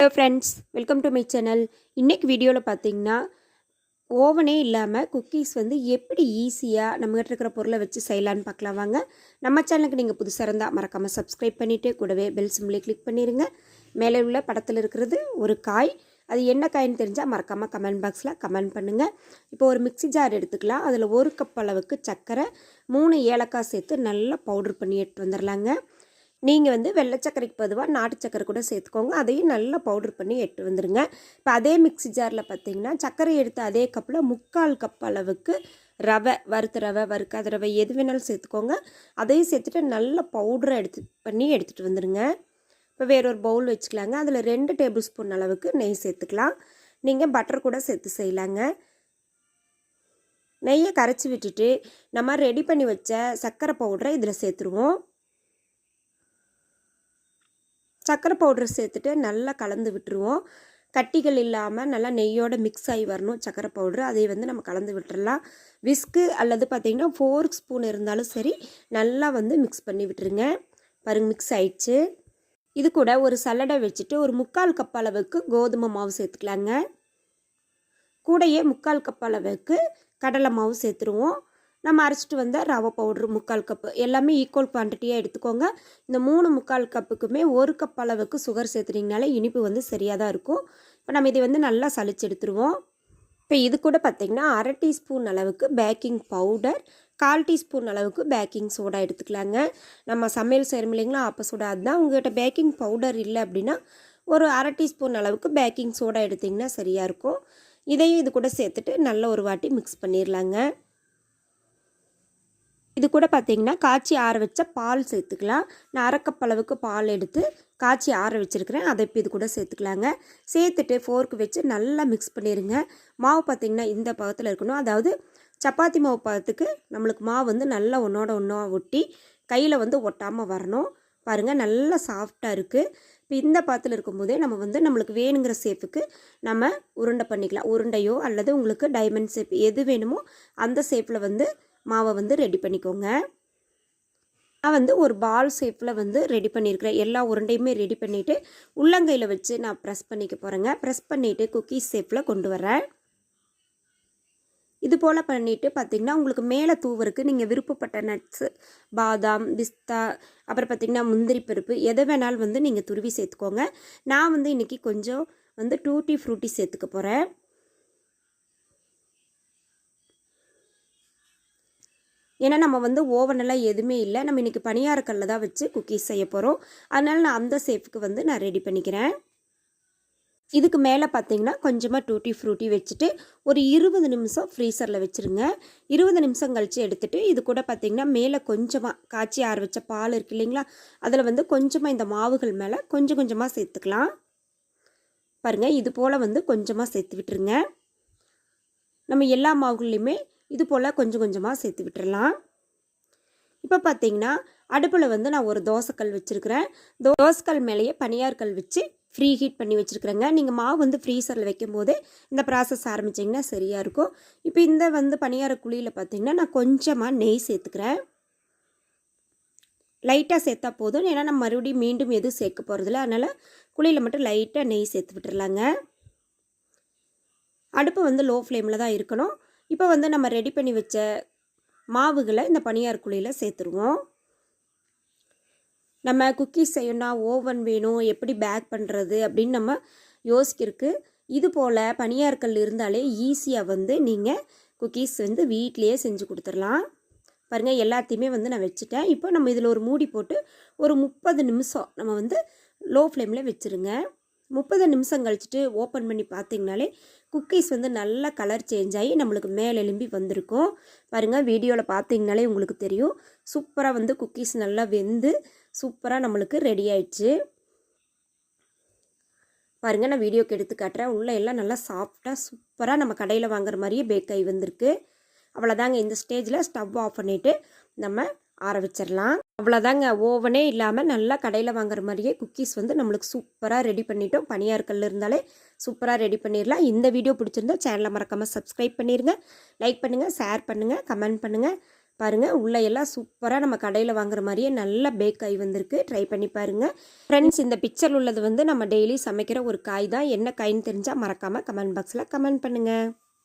Hello friends welcome to my channel இன்றைக்கு வீடியோவில் பார்த்தீங்கன்னா ஓவனே இல்லாமல் குக்கீஸ் வந்து எப்படி ஈஸியாக நம்மகிட்ட இருக்கிற பொருளை வச்சு செய்யலான்னு பார்க்கலாம் வாங்க நம்ம சேனலுக்கு நீங்கள் புதுசாக இருந்தால் மறக்காமல் சப்ஸ்கிரைப் பண்ணிவிட்டு கூடவே பெல் சிம்லே கிளிக் பண்ணிடுங்க மேலே உள்ள படத்தில் இருக்கிறது ஒரு காய். அது என்ன காய்ன்னு தெரிஞ்சால் மறக்காமல் கமெண்ட் பாக்ஸில் கமெண்ட் பண்ணுங்கள் இப்போ ஒரு மிக்ஸி ஜார் எடுத்துக்கலாம். அதில் ஒரு கப் அளவுக்கு சர்க்கரை மூணு ஏலக்காய் சேர்த்து நல்லா பவுடர் பண்ணி எடுத்து வந்துடலாங்க நீங்கள் வந்து வெள்ளை சர்க்கரைக்கு பொதுவாக நாட்டு சர்க்கரை கூட சேர்த்துக்கோங்க. அதையும் நல்லா பவுடர் பண்ணி எட்டு வந்துடுங்க இப்போ அதே மிக்ஸி ஜாரில் பார்த்தீங்கன்னா சர்க்கரை எடுத்து அதே கப்பில் முக்கால் கப் அளவுக்கு ரவை வறுத்த ரவை வறுக்காத ரவை எது வேணாலும் சேர்த்துக்கோங்க. அதையும் சேர்த்துட்டு நல்ல பவுடரை எடுத்து பண்ணி எடுத்துகிட்டு வந்துடுங்க இப்போ வேறொரு பவுல் வச்சுக்கலாங்க. அதில் ரெண்டு டேபிள் ஸ்பூன் அளவுக்கு நெய் சேர்த்துக்கலாம். நீங்கள் பட்டர் கூட சேர்த்து செய்யலாங்க. நெய்யை கரைச்சி விட்டுட்டு நம்ம ரெடி பண்ணி வச்ச சர்க்கரை பவுடரை இதில் சேர்த்துருவோம். சர்க்கரை பவுடர் சேர்த்துட்டு நல்லா கலந்து விட்டுருவோம். கட்டிகள் இல்லாமல் நல்லா நெய்யோட மிக்ஸ் ஆகி வரணும் சர்க்கரை பவுட்ரு. அதை வந்து நம்ம கலந்து விட்டுறலாம். விஸ்கு அல்லது பார்த்திங்கன்னா ஃபோர்க் ஸ்பூன் இருந்தாலும் சரி நல்லா வந்து மிக்ஸ் பண்ணி விட்டுருங்க. பாருங்க மிக்ஸ் ஆயிடுச்சு. இது கூட ஒரு சல்லடை வச்சுட்டு ஒரு முக்கால் கப் அளவுக்கு கோதுமை மாவு சேர்த்துக்கலாங்க. கூடையே முக்கால் கப் அளவுக்கு கடலை மாவு சேர்த்துருவோம். நம்ம அரைச்சிட்டு வந்த ரவை பவுட்ரு முக்கால் கப்பு எல்லாமே ஈக்குவல் குவான்டிட்டியாக எடுத்துக்கோங்க. இந்த மூணு முக்கால் கப்புக்குமே ஒரு கப் அளவுக்கு சுகர் சேர்த்துட்டிங்கனாலே இனிப்பு வந்து சரியாக தான் இருக்கும். இப்போ நம்ம இதை வந்து நல்லா சளிச்சு எடுத்துருவோம். இப்போ இது கூட பார்த்திங்கன்னா அரை டீஸ்பூன் அளவுக்கு பேக்கிங் பவுடர் கால் டீஸ்பூன் அளவுக்கு பேக்கிங் சோடா எடுத்துக்கலாங்க. நம்ம சமையல் செய்கிறோம் இல்லைங்களா அப்போ சோடா அதுதான். உங்கள்கிட்ட பேக்கிங் பவுடர் இல்லை அப்படின்னா ஒரு அரை டீஸ்பூன் அளவுக்கு பேக்கிங் சோடா எடுத்திங்கன்னா சரியாக இருக்கும். இதையும் இது கூட சேர்த்துட்டு நல்ல ஒரு வாட்டி மிக்ஸ் பண்ணிடலாங்க இது கூட பார்த்தீங்கன்னா காய்ச்சி ஆற வச்ச பால் சேர்த்துக்கலாம். நான் அரைக்கப்பளவுக்கு பால் எடுத்து காய்ச்சி ஆற வச்சுருக்கிறேன். அதை இப்போ இது கூட சேர்த்துக்கலாங்க. சேர்த்துட்டு ஃபோர்க்கு வச்சு நல்லா மிக்ஸ் பண்ணிடுங்க மாவு பார்த்திங்கன்னா இந்த பதத்தில் இருக்கணும். அதாவது சப்பாத்தி மாவு பதத்துக்கு நம்மளுக்கு மாவு வந்து நல்லா ஒன்றோட ஒன்றா ஒட்டி கையில் வந்து ஒட்டாமல் வரணும். பாருங்கள் நல்லா சாஃப்டாக இருக்குது இப்போ இந்த பாத்தில் இருக்கும்போதே நம்ம வந்து நம்மளுக்கு வேணுங்கிற சேஃபுக்கு நம்ம உருண்டை பண்ணிக்கலாம். உருண்டையோ அல்லது உங்களுக்கு டைமண்ட் ஷேப் எது வேணுமோ அந்த ஷேப்பில் வந்து மாவை வந்து ரெடி பண்ணிக்கோங்க. நான் வந்து ஒரு பால் ஷேப்பில் வந்து ரெடி பண்ணியிருக்கிறேன் எல்லா உருண்டையுமே ரெடி பண்ணிவிட்டு உள்ளங்கையில் வச்சு நான் ப்ரெஸ் பண்ணிக்க போகிறேங்க ப்ரெஸ் பண்ணிவிட்டு குக்கீஸ் ஷேப்பில் கொண்டு வரேன் இது போல் பண்ணிவிட்டு பார்த்திங்கன்னா உங்களுக்கு மேலே தூவருக்கு நீங்கள் விருப்பப்பட்ட நட்ஸு பாதாம் பிஸ்தா அப்புறம் பார்த்திங்கன்னா முந்திரி பருப்பு எதை வேணாலும் வந்து நீங்கள் துருவி சேர்த்துக்கோங்க. நான் வந்து இன்றைக்கி கொஞ்சம் வந்து டூட்டி ஃப்ரூட்டி சேர்த்துக்க போகிறேன் ஏன்னா நம்ம வந்து ஓவனெல்லாம் எதுவுமே இல்லை. நம்ம இன்றைக்கி பணியாரக்கல்ல தான் வச்சு குக்கீஸ் செய்ய போகிறோம் அதனால் நான் அந்த சேஃப்க்கு வந்து நான் ரெடி பண்ணிக்கிறேன். இதுக்கு மேலே பார்த்தீங்கன்னா கொஞ்சமாக டூட்டி ஃப்ரூட்டி வச்சுட்டு ஒரு இருபது நிமிஷம் ஃப்ரீசரில் வச்சுருங்க. இருபது நிமிஷம் கழித்து எடுத்துகிட்டு இது கூட பார்த்திங்கன்னா மேலே கொஞ்சமாக காய்ச்சி ஆற வச்ச பால் இருக்கு இல்லைங்களா? அதில் வந்து கொஞ்சமாக இந்த மாவுகள் மேலே கொஞ்சம் கொஞ்சமாக சேர்த்துக்கலாம். பாருங்கள் இது போல் வந்து கொஞ்சமாக சேர்த்து விட்டுருங்க. நம்ம எல்லா மாவுகள்லையுமே இது போல் கொஞ்சம் கொஞ்சமாக சேர்த்து விட்டுடலாம் இப்போ பார்த்தீங்கன்னா அடுப்பில் வந்து நான் ஒரு தோசைக்கல் வச்சுருக்கிறேன். தோசைக்கல் மேலேயே பனியார்கல் வச்சு ஃப்ரீ ஹீட் பண்ணி வச்சுருக்குறேங்க. நீங்கள் மாவு வந்து ஃப்ரீசரில் வைக்கும்போது இந்த ப்ராசஸ் ஆரம்பிச்சிங்கன்னா சரியாக இருக்கும். இப்போ இந்த வந்து பனியார குழியில் பார்த்தீங்கன்னா நான் கொஞ்சமாக நெய் சேர்த்துக்கிறேன். லைட்டாக சேர்த்தா போதும். ஏன்னா நம்ம மறுபடியும் மீண்டும் எதுவும் சேர்க்க போகிறதில்ல அதனால் குழியில் மட்டும் லைட்டாக நெய் சேர்த்து விட்டுறலாங்க. அடுப்பு வந்து லோ ஃப்ளேமில் தான் இருக்கணும். இப்போ வந்து நம்ம ரெடி பண்ணி வச்ச மாவுகளை இந்த பனியார் குழியில் சேர்த்துருவோம். நம்ம குக்கீஸ் செய்யணும்னா ஓவன் வேணும் எப்படி பேக் பண்ணுறது அப்படின்னு நம்ம யோசிக்கிறதுக்கு இது போல் பனியார்கள் இருந்தாலே ஈஸியாக வந்து நீங்கள் குக்கீஸ் வந்து வீட்லேயே செஞ்சு கொடுத்துடலாம். பாருங்கள் எல்லாத்தையுமே வந்து நான் வச்சுட்டேன். இப்போ நம்ம இதில் ஒரு மூடி போட்டு ஒரு முப்பது நிமிஷம் நம்ம வந்து லோ ஃப்ளேமில் வச்சுருங்க. முப்பது நிமிஷம் கழிச்சுட்டு ஓப்பன் பண்ணி பார்த்தீங்கனாலே குக்கீஸ் வந்து நல்லா கலர் சேஞ்ச் ஆகி நம்மளுக்கு மேலே எலும்பி வந்திருக்கும். பாருங்கள் வீடியோவில் பார்த்தீங்கனாலே உங்களுக்கு தெரியும். சூப்பராக வந்து குக்கீஸ் நல்லா வெந்து சூப்பராக நம்மளுக்கு ரெடி ஆயிடுச்சு. பாருங்கள் நான் வீடியோக்கு எடுத்து காட்டுறேன். உள்ளே எல்லாம் நல்லா சாஃப்டாக சூப்பராக நம்ம கடையில் வாங்குற மாதிரியே பேக் ஆகி வந்திருக்கு. அவ்வளோதாங்க இந்த ஸ்டேஜில் ஸ்டவ் ஆஃப் பண்ணிவிட்டு நம்ம ஆற வச்சிடலாம் அவ்வளோதாங்க ஓவனே இல்லாமல் நல்லா கடையில் வாங்குற மாதிரியே குக்கீஸ் வந்து நம்மளுக்கு சூப்பராக ரெடி பண்ணிட்டோம். பனியாற்கல் இருந்தாலே சூப்பராக ரெடி பண்ணிடலாம் இந்த வீடியோ பிடிச்சிருந்தா சேனலை மறக்காமல் சப்ஸ்கிரைப் பண்ணிடுங்க லைக் பண்ணுங்கள் ஷேர் பண்ணுங்கள் கமெண்ட் பண்ணுங்கள் பாருங்கள் உள்ளே எல்லாம் சூப்பராக நம்ம கடையில் வாங்குற மாதிரியே நல்லா பேக் ஆகி வந்திருக்கு. ட்ரை பண்ணி பாருங்கள் ஃப்ரெண்ட்ஸ் இந்த பிக்சர் உள்ளது வந்து நம்ம டெய்லி சமைக்கிற ஒரு காய் தான். என்ன காய்ன்னு தெரிஞ்சால் மறக்காமல் கமெண்ட் பாக்ஸில் கமெண்ட் பண்ணுங்கள்